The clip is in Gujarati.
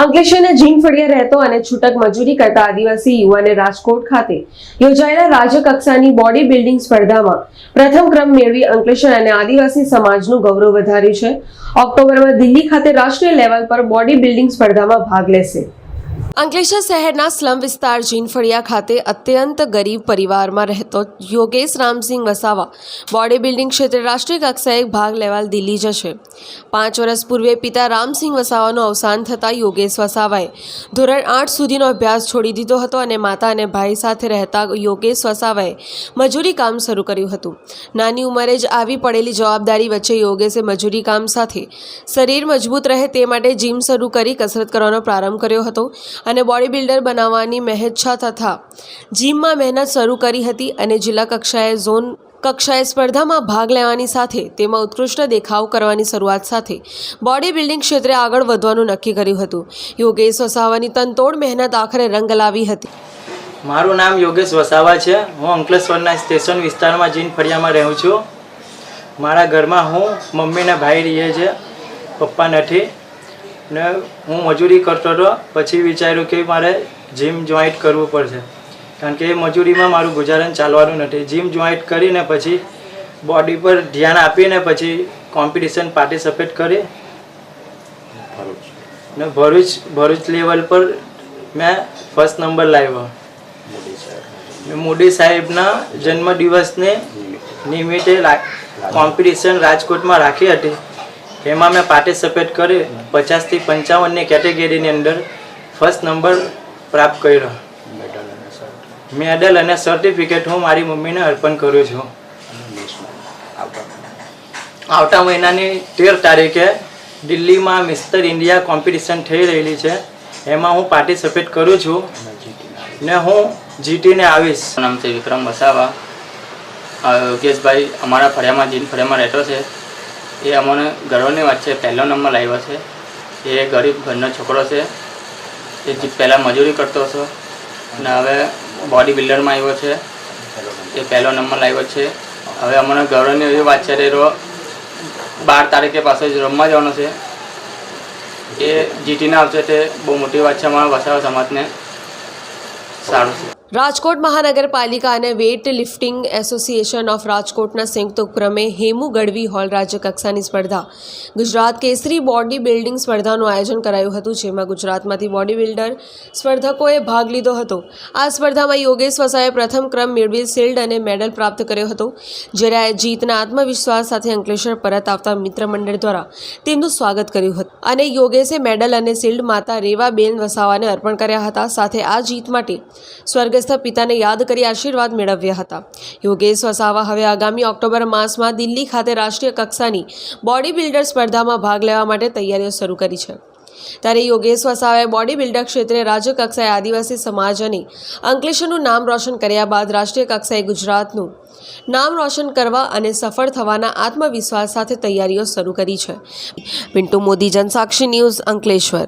અંકલેશ્વરના જીન ફળિયા રહેતો અને છૂટક મજૂરી કરતા આદિવાસી યુવાને રાજકોટ ખાતે યોજાયેલા રાજ્ય કક્ષાની બોડી બિલ્ડિંગ સ્પર્ધામાં પ્રથમ ક્રમ મેળવી અંકલેશ્વર અને આદિવાસી સમાજનું ગૌરવ વધાર્યું છે. ઓક્ટોબરમાં દિલ્હી ખાતે રાષ્ટ્રીય લેવલ પર બોડી બિલ્ડિંગ સ્પર્ધામાં ભાગ લેશે. અંકલેશ્વર શહેરના સ્લમ વિસ્તાર જીનફળિયા ખાતે અત્યંત ગરીબ પરિવારમાં રહેતો યોગેશ રામસિંહ વસાવા બોડી બિલ્ડિંગ ક્ષેત્રે રાષ્ટ્રીય કક્ષાએ ભાગ લેવા દિલ્હી જશે. પાંચ વર્ષ પૂર્વે પિતા રામસિંહ વસાવાનું અવસાન થતાં યોગેશ વસાવાએ ધોરણ આઠ સુધીનો અભ્યાસ છોડી દીધો હતો અને માતા અને ભાઈ સાથે રહેતા યોગેશ વસાવાએ મજૂરી કામ શરૂ કર્યું હતું. નાની ઉંમરે જ આવી પડેલી જવાબદારી વચ્ચે યોગેશે મજૂરી કામ સાથે શરીર મજબૂત રહે તે માટે જીમ શરૂ કરી કસરત કરવાનો પ્રારંભ કર્યો હતો. અને બોડી બિલ્ડર બનાવવાની મહેચ્છા તથા જીમમાં મહેનત શરૂ કરી હતી અને જિલ્લા કક્ષાએ ઝોન કક્ષાએ સ્પર્ધામાં ભાગ લેવાની સાથે તેમાં ઉત્કૃષ્ટ દેખાવ કરવાની શરૂઆત સાથે બોડી બિલ્ડિંગ ક્ષેત્રે આગળ વધવાનું નક્કી કર્યું હતું. યોગેશ વસાવાની તનતોડ મહેનત આખરે રંગ લાવી હતી. મારું નામ યોગેશ વસાવા છે. હું અંકલેશ્વરના સ્ટેશન વિસ્તારમાં જીન ફળિયામાં રહું છું. મારા ઘરમાં હું મમ્મીના ભાઈ રહીએ છે. પપ્પા નથી. ને હું મજૂરી કરતો હતો પછી વિચાર્યું કે મારે જીમ જોઈન્ટ કરવું પડશે. કારણ કે એ મજૂરીમાં મારું ગુજારણ ચાલવાનું નથી. જીમ જોઈન્ટ કરીને પછી બોડી પર ધ્યાન આપીને પછી કોમ્પિટિશન પાર્ટિસિપેટ કરી. ને ભરૂચ ભરૂચ લેવલ પર મેં ફર્સ્ટ નંબર લાવ્યો. મોદી સાહેબના જન્મદિવસને નિમિત્તે. કોમ્પિટિશન રાજકોટમાં રાખી હતી. એમાં મેં પાર્ટિસિપેટ કરી પચાસથી પંચાવનની કેટેગરીની અંદર ફર્સ્ટ નંબર પ્રાપ્ત કર્યો. મેડલ અને સર્ટિફિકેટ હું મારી મમ્મીને અર્પણ કરું છું. આવતા મહિનાની તેર તારીખે દિલ્હીમાં મિસ્ટર ઇન્ડિયા કોમ્પિટિશન થઈ રહેલી છે. એમાં હું પાર્ટિસિપેટ કરું છું. ને હું જીતીને આવીશ. નામ વિક્રમ વસાવા. યોગેશભાઈ, અમારા ફળિયામાં જીન ફળિયામાં રહેતો છે. એ અમને ગર્વની વાત છે, પહેલો નંબર લાવ્યો છે. એ ગરીબ ઘરનો છોકરો છે. એ પહેલાં મજૂરી કરતો હતો, અને હવે બોડી બિલ્ડરમાં આવ્યો છે. એ પહેલો નંબર લાવ્યો છે. હવે અમને ગૌરવની એવી વાત છે રો બાર તારીખે પાસે જ રમવા જવાનો છે. એ જીટીને આવશે તે બહુ મોટી વાત છે અમારા વસાવા સમાજને. સારું છે. રાજકોટ મહાનગરપાલિકા અને વેઇટ લિફ્ટિંગ એસોસિએશન ઓફ રાજકોટના સંયુક્ત ઉપક્રમે હેમુ ગઢવી હોલ રાજ્ય કક્ષાની સ્પર્ધા. ગુજરાત કેસરી બોડી બિલ્ડિંગ સ્પર્ધાનું આયોજન કરાયું હતું, જેમાં ગુજરાતમાંથી બોડી બિલ્ડર સ્પર્ધકોએ ભાગ લીધો હતો. આ સ્પર્ધામાં યોગેશ વસાએ પ્રથમ ક્રમ મેળવી શિલ્ડ અને મેડલ પ્રાપ્ત કર્યો હતો જ્યારે જીતના આત્મવિશ્વાસ સાથે અંકલેશ્વર પરત આવતા મિત્ર મંડળ દ્વારા તેમનું સ્વાગત કર્યું હતું. અને યોગેશે મેડલ અને શિલ્ડ માતા રેવાબેન વસાવાને અર્પણ કર્યા હતા. સાથે આ જીત માટે સ્વર્ગસ્થ પિતાને યાદ કરી આશીર્વાદ મેળવ્યા હતા. યોગેશ વસાવા હવે આગામી ઓક્ટોબર માસમાં દિલ્હી ખાતે રાષ્ટ્રીય કક્ષાની બોડી બિલ્ડર સ્પર્ધામાં ભાગ લેવા માટે તૈયારીઓ શરૂ કરી છે. ત્યારે યોગેશ વસાવાએ બોડી બિલ્ડર ક્ષેત્રે રાજ્ય કક્ષાએ આદિવાસી સમાજ અને અંકલેશ્વરનું નામ રોશન કર્યા બાદ રાષ્ટ્રીય કક્ષાએ ગુજરાતનું નામ રોશન કરવા અને સફળ થવાના આત્મવિશ્વાસ સાથે તૈયારીઓ શરૂ કરી છે. પિન્ટુ મોદી, જનસાક્ષી ન્યૂઝ અંકલેશ્વર.